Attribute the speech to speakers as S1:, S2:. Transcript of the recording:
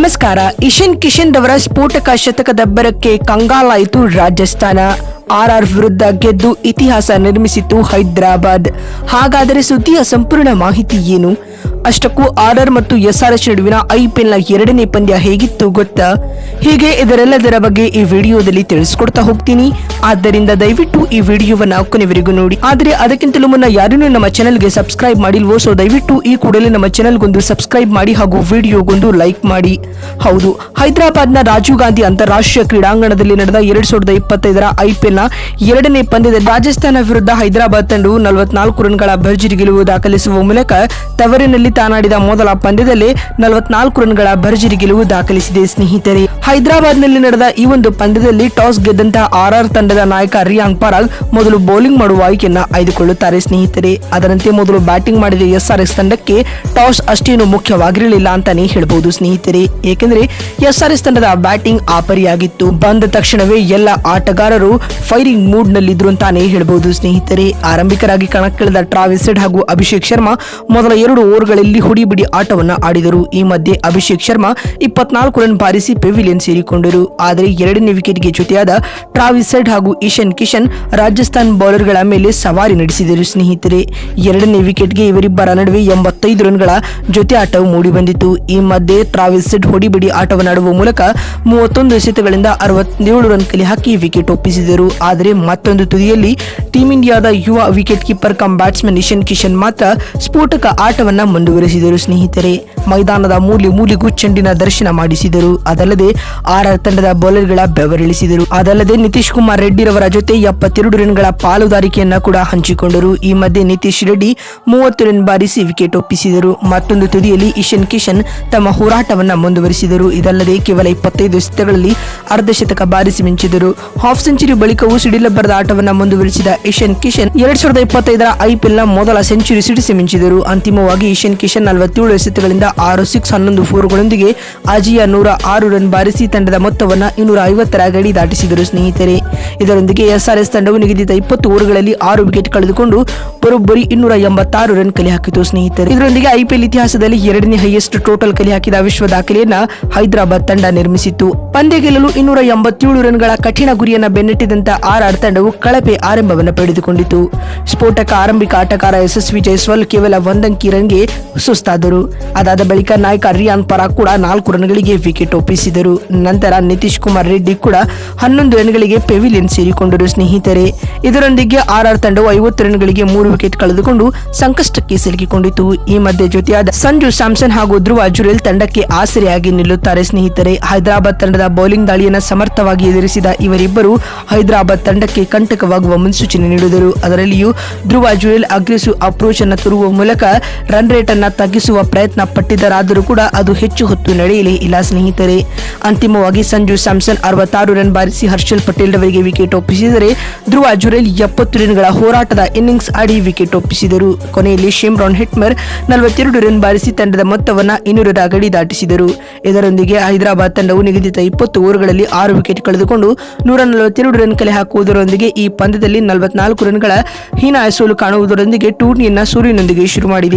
S1: ನಮಸ್ಕಾರ. ಇಶನ್ ಕಿಶನ್ ರವರ ಸ್ಫೋಟಕ ಶತಕದಬ್ಬರಕ್ಕೆ ಕಂಗಾಲಾಯಿತು ರಾಜಸ್ಥಾನ. ಆರ್ಆರ್ ವಿರುದ್ಧ ಗೆದ್ದು ಇತಿಹಾಸ ನಿರ್ಮಿಸಿತು ಹೈದರಾಬಾದ್. ಹಾಗಾದರೆ ಸುದ್ದಿಯ ಸಂಪೂರ್ಣ ಮಾಹಿತಿ ಏನು? ಅಷ್ಟಕ್ಕೂ ಆರ್ಆರ್ ಮತ್ತು ಎಸ್ಆರ್ಎಚ್ ನಡುವಿನ ಐಪಿಎಲ್ನ ಎರಡನೇ ಪಂದ್ಯ ಹೇಗಿತ್ತು ಗೊತ್ತಾ? ಹೀಗೆ ಇದರೆಲ್ಲದರ ಬಗ್ಗೆ ಈ ವಿಡಿಯೋದಲ್ಲಿ ತಿಳಿಸ್ಕೊಡ್ತಾ ಹೋಗ್ತೀನಿ. ಆದ್ದರಿಂದ ದಯವಿಟ್ಟು ಈ ವಿಡಿಯೋವನ್ನು ಕೊನೆವರೆಗೂ ನೋಡಿ. ಆದರೆ ಅದಕ್ಕಿಂತಲೂ ಮುನ್ನ ಯಾರನ್ನೂ ನಮ್ಮ ಚಾನೆಲ್ಗೆ ಸಬ್ಸ್ಕ್ರೈಬ್ ಮಾಡಿಲ್ವೋ, ಸೊ ದಯವಿಟ್ಟು ಈ ಕೂಡಲೇ ನಮ್ಮ ಚಾನಲ್ಗೊಂದು ಸಬ್ಸ್ಕ್ರೈಬ್ ಮಾಡಿ ಹಾಗೂ ವಿಡಿಯೋಗೊಂದು ಲೈಕ್ ಮಾಡಿ. ಹೌದು, ಹೈದರಾಬಾದ್ನ ರಾಜೀವ್ ಗಾಂಧಿ ಅಂತಾರಾಷ್ಟ್ರೀಯ ಕ್ರೀಡಾಂಗಣದಲ್ಲಿ ನಡೆದ ಎರಡ್ ಸಾವಿರದ ಇಪ್ಪತ್ತೈದರ ಐಪಿಎಲ್ನ ಎರಡನೇ ಪಂದ್ಯದಲ್ಲಿ ರಾಜಸ್ಥಾನ ವಿರುದ್ಧ ಹೈದರಾಬಾದ್ ತಂಡವು ನಲವತ್ನಾಲ್ಕು ರನ್ಗಳ ಭರ್ಜರಿ ಗೆಲುವು ದಾಖಲಿಸುವ ಮೂಲಕ ತವರಿನಲ್ಲಿ ತಾನಾಡಿದ ಮೊದಲ ಪಂದ್ಯದಲ್ಲಿ ನಲವತ್ನಾಲ್ಕು ರನ್ಗಳ ಭರ್ಜರಿ ಗೆಲುವು ದಾಖಲಿಸಿದೆ ಸ್ನೇಹಿತರೆ. ಹೈದರಾಬಾದ್ನಲ್ಲಿ ನಡೆದ ಈ ಒಂದು ಪಂದ್ಯದಲ್ಲಿ ಟಾಸ್ ಗೆದ್ದಂತಹ ಆರ್ಆರ್ ತಂಡದ ನಾಯಕ ರಿಯಾಂಗ್ ಪರಾಗ್ ಮೊದಲು ಬೌಲಿಂಗ್ ಮಾಡುವ ಆಯ್ಕೆಯನ್ನ ಆಯ್ದುಕೊಳ್ಳುತ್ತಾರೆ ಸ್ನೇಹಿತರೆ. ಅದರಂತೆ ಮೊದಲು ಬ್ಯಾಟಿಂಗ್ ಮಾಡಿದ ಎಸ್ಆರ್ಎಸ್ ತಂಡಕ್ಕೆ ಟಾಸ್ ಅಷ್ಟೇನು ಮುಖ್ಯವಾಗಿರಲಿಲ್ಲ ಅಂತಾನೆ ಹೇಳಬಹುದು ಸ್ನೇಹಿತರೆ. ಏಕೆಂದರೆ ಎಸ್ಆರ್ಎಸ್ ತಂಡದ ಬ್ಯಾಟಿಂಗ್ ಆಪರಿಯಾಗಿತ್ತು. ಬಂದ ತಕ್ಷಣವೇ ಎಲ್ಲ ಆಟಗಾರರು ಫೈರಿಂಗ್ ಮೂಡ್ ನಲ್ಲಿದ್ರು ಅಂತಾನೆ ಹೇಳಬಹುದು ಸ್ನೇಹಿತರೆ. ಆರಂಭಿಕರಾಗಿ ಕಣಕ್ಕಿಳಿದ ಟ್ರಾವಿಸ್ ಹೆಡ್ ಹಾಗೂ ಅಭಿಷೇಕ್ ಶರ್ಮಾ ಮೊದಲ ಎರಡು ಓವರ್ಗಳಲ್ಲಿ ಹುಡಿಬಿಡಿ ಆಟವನ್ನು ಆಡಿದರು. ಈ ಮಧ್ಯೆ ಅಭಿಷೇಕ್ ಶರ್ಮಾ ಇಪ್ಪತ್ನಾಲ್ಕು ರನ್ ಬಾರಿಸಿ ಪೆವಿಲಿಯನ್ ಸೇರಿಕೊಂಡರು. ಆದರೆ ಎರಡನೇ ವಿಕೆಟ್ಗೆ ಜೊತೆಯಾದ ಟ್ರಾವಿಸ್ ಹೆಡ್ ಹಾಗೂ ಇಶನ್ ಕಿಶನ್ ರಾಜಸ್ಥಾನ್ ಬೌಲರ್ಗಳ ಮೇಲೆ ಸವಾರಿ ನಡೆಸಿದರು ಸ್ನೇಹಿತರೆ. ಎರಡನೇ ವಿಕೆಟ್ಗೆ ಇವರಿಬ್ಬರ ನಡುವೆ ಎಂಬತ್ತೈದು ರನ್ಗಳ ಜೊತೆ ಆಟವು ಮೂಡಿಬಂದಿತು ಈ ಮಧ್ಯೆ ಟ್ರಾವಿಸ್ ಹೆಡ್ ಹೊಡಿಬಿಡಿ ಆಟವನ್ನಾಡುವ ಮೂಲಕ ಮೂವತ್ತೊಂದು ಎಸೆತಗಳಿಂದ ಅರವತ್ತೇಳು ರನ್ ಕಲೆ ಹಾಕಿ ವಿಕೆಟ್ ಒಪ್ಪಿಸಿದರು. ಆದರೆ ಮತ್ತೊಂದು ತುದಿಯಲ್ಲಿ ಟೀಂ ಇಂಡಿಯಾದ ಯುವ wicket keeper cum batsman Ishan Kishan ಮಾತ್ರ ಸ್ಫೋಟಕ ಆಟವನ್ನ ಮುಂದುವರೆಸಿದರು. ಸ್ನೇಹಿತರೆ, ಮೈದಾನದ ಮೂಲೆ ಮೂಲೆಗೂ ಚೆಂಡಿನ ದರ್ಶನ ಮಾಡಿಸಿದರು. ಅದಲ್ಲದೆ ಆರ್ಆರ್ ತಂಡದ ಬೌಲರ್ಗಳ ಬೆವರಿಳಿಸಿದರು. ಅದಲ್ಲದೆ ನಿತೀಶ್ ಕುಮಾರ್ ರೆಡ್ಡಿರವರ ಜೊತೆ ಎಪ್ಪತ್ತೆರಡು ರನ್ಗಳ ಪಾಲುದಾರಿಕೆಯನ್ನ ಕೂಡ ಹಂಚಿಕೊಂಡರು. ಈ ಮಧ್ಯೆ ನಿತೀಶ್ ರೆಡ್ಡಿ ಮೂವತ್ತು ರನ್ ಬಾರಿಸಿ ವಿಕೆಟ್ ಒಪ್ಪಿಸಿದರು. ಮತ್ತೊಂದು ತುದಿಯಲ್ಲಿ ಇಶನ್ ಕಿಶನ್ ತಮ್ಮ ಹೋರಾಟವನ್ನ ಮುಂದುವರಿಸಿದರು. ಇದಲ್ಲದೆ ಕೇವಲ ಇಪ್ಪತ್ತೈದು ಎಸೆತಗಳಲ್ಲಿ ಅರ್ಧಶತಕ ಬಾರಿಸಿ ಮಿಂಚಿದರು. ಹಾಫ್ ಸೆಂಚುರಿ ಬಳಿಕವೂ ಸಿಡಿಲಬ್ಬರದ ಆಟವನ್ನು ಮುಂದುವರಿಸಿದ ಇಶನ್ ಕಿಶನ್ ಎರಡ್ ಸಾವಿರದ ಇಪ್ಪತ್ತೈದರ ಐಪಿಎಲ್ನ ಮೊದಲ ಸೆಂಚುರಿ ಸಿಡಿಸಿ ಮಿಂಚಿದರು ಅಂತಿಮವಾಗಿ ಇಶನ್ ಕಿಶನ್ ನಲವತ್ತೇಳು ಎಸೆತಗಳಿಂದ ಆರು ಸಿಕ್ಸ್ ಹನ್ನೊಂದು ಫೋರ್ಗಳೊಂದಿಗೆ ಅಜಿಯ ನೂರ ಆರು ರನ್ ಬಾರಿಸಿ ತಂಡದ ಮೊತ್ತವನ್ನು ಇನ್ನೂರ ಐವತ್ತರ ಗಡಿ ದಾಟಿಸಿದರು ಸ್ನೇಹಿತರೆ. ಇದರೊಂದಿಗೆ ಎಸ್ಆರ್ಎಸ್ ತಂಡವು ನಿಗದಿತ ಇಪ್ಪತ್ತು ಓವರ್ಗಳಲ್ಲಿ ಆರು ವಿಕೆಟ್ ಕಳೆದುಕೊಂಡು ಬರೋಬ್ಬರಿ ಇನ್ನೂರ ಎಂಬತ್ತಾರು ರನ್ ಕಲೆ ಹಾಕಿತು ಸ್ನೇಹಿತರೆ. ಇದರೊಂದಿಗೆ ಐಪಿಎಲ್ ಇತಿಹಾಸದಲ್ಲಿ ಎರಡನೇ ಹೈಯೆಸ್ಟ್ ಟೋಟಲ್ ಕಲೆ ಹಾಕಿದ ವಿಶ್ವ ದಾಖಲೆಯನ್ನ ಹೈದರಾಬಾದ್ ತಂಡ ನಿರ್ಮಿಸಿತ್ತು. ಪಂದ್ಯ ಗೆಲ್ಲಲು ಇನ್ನೂರ ಎಂಬತ್ತೇಳು ರನ್ಗಳ ಕಠಿಣ ಗುರಿಯನ್ನು ಬೆನ್ನಟ್ಟಿದಂತ ಆರ್ ಆರ್ ತಂಡವು ಕಳಪೆ ಆರಂಭವನ್ನು ಪಡೆದುಕೊಂಡಿತು. ಸ್ಫೋಟಕ ಆರಂಭಿಕ ಆಟಗಾರ ಯಶಸ್ವಿ ಜೈಸ್ವಾಲ್ ಕೇವಲ ಒಂದಂಕಿ ರನ್ಗೆ ಸುಸ್ತಾದರು. ಅದಾದ ಬಳಿಕ ನಾಯಕ ರಿಯಾನ್ ಪರಾಗ್ ಕೂಡ ನಾಲ್ಕು ರನ್ಗಳಿಗೆ ವಿಕೆಟ್ ಒಪ್ಪಿಸಿದರು. ನಂತರ ನಿತೀಶ್ ಕುಮಾರ್ ರೆಡ್ಡಿ ಕೂಡ ಹನ್ನೊಂದು ರನ್ಗಳಿಗೆ ಪೆವಿಲಿಯನ್ ಸೇರಿಕೊಂಡರು ಸ್ನೇಹಿತರೆ. ಇದರೊಂದಿಗೆ ಆರ್ ಆರ್ ತಂಡವು ಐವತ್ತು ರನ್ಗಳಿಗೆ ಮೂರು ವಿಕೆಟ್ ಕಳೆದುಕೊಂಡು ಸಂಕಷ್ಟಕ್ಕೆ ಸಿಲುಕಿಕೊಂಡಿತು. ಈ ಮಧ್ಯೆ ಜೊತೆಯಾದ ಸಂಜು ಸ್ಯಾಮ್ಸನ್ ಹಾಗೂ ಧ್ರುವ ಜುರೇಲ್ ತಂಡಕ್ಕೆ ಆಸರೆಯಾಗಿ ನಿಲ್ಲುತ್ತಾರೆ ಸ್ನೇಹಿತರೆ. ಹೈದರಾಬಾದ್ ತಂಡದ ಬೌಲಿಂಗ್ ದಾಳಿಯನ್ನು ಸಮರ್ಥವಾಗಿ ಎದುರಿಸಿದ ಇವರಿಬ್ಬರು ಹೈದರಾಬಾದ್ ತಂಡಕ್ಕೆ ಕಂಟಕವಾಗುವ ಮುನ್ಸೂಚನೆ ನೀಡಿದರು. ಅದರಲ್ಲಿಯೂ ಧ್ರುವ ಜುರೇಲ್ ಅಗ್ರೆಸಿವ್ ಅಪ್ರೋಚ್ ಅನ್ನು ತರುವ ಮೂಲಕ ರನ್ ರೇಟ್ ಅನ್ನು ತಗ್ಗಿಸುವ ಪ್ರಯತ್ನ ಪಟ್ಟಿದ್ದರಾದರೂ ಕೂಡ ಅದು ಹೆಚ್ಚು ಹೊತ್ತು ನಡೆಯಲಿ, ಇಲ್ಲ ಸ್ನೇಹಿತರೆ. ಅಂತಿಮವಾಗಿ ಸಂಜು ಸ್ಯಾಮ್ಸನ್ ಅರವತ್ತಾರು ರನ್ ಬಾರಿಸಿ ಹರ್ಷಲ್ ಪಟೇಲ್ ರವರಿಗೆ ವಿಕೆಟ್ ಒಪ್ಪಿಸಿದರೆ ಧ್ರುವ ಜುರೇಲ್ ಎಪ್ಪತ್ತು ರನ್ಗಳ ಹೋರಾಟದ ಇನ್ನಿಂಗ್ಸ್ ಆಡಿ ವಿಕೆಟ್ ಒಪ್ಪಿಸಿದರು. ಕೊನೆಯಲ್ಲಿ ಶಿಮ್ರಾನ್ ಹಿಟ್ಮರ್ ನಲವತ್ತೆರಡು ರನ್ ಬಾರಿಸಿ ತಂಡದ ಮೊತ್ತವನ್ನು ಇನ್ನೂರರ ಗಡಿ ದಾಟಿಸಿದರು. ಇದರೊಂದಿಗೆ ಹೈದರಾಬಾದ್ ತಂಡವು ನಿಗದಿತ ಇಪ್ಪತ್ತು ಓವರ್ಗಳಲ್ಲಿ ಆರು ವಿಕೆಟ್ ಕಳೆದುಕೊಂಡು ನೂರ ನಲವತ್ತೆರಡು ರನ್ ಕಲೆ ಹಾಕುವುದರೊಂದಿಗೆ ಈ ಪಂದ್ಯದಲ್ಲಿ ನಲವತ್ನಾಲ್ಕು ರನ್ಗಳ ಹೀನಾಯ ಸೋಲು ಕಾಣುವುದರೊಂದಿಗೆ ಟೂರ್ನಿಯನ್ನ ಸೂರ್ಯನೊಂದಿಗೆ ಶುರು ಮಾಡಿದೆ.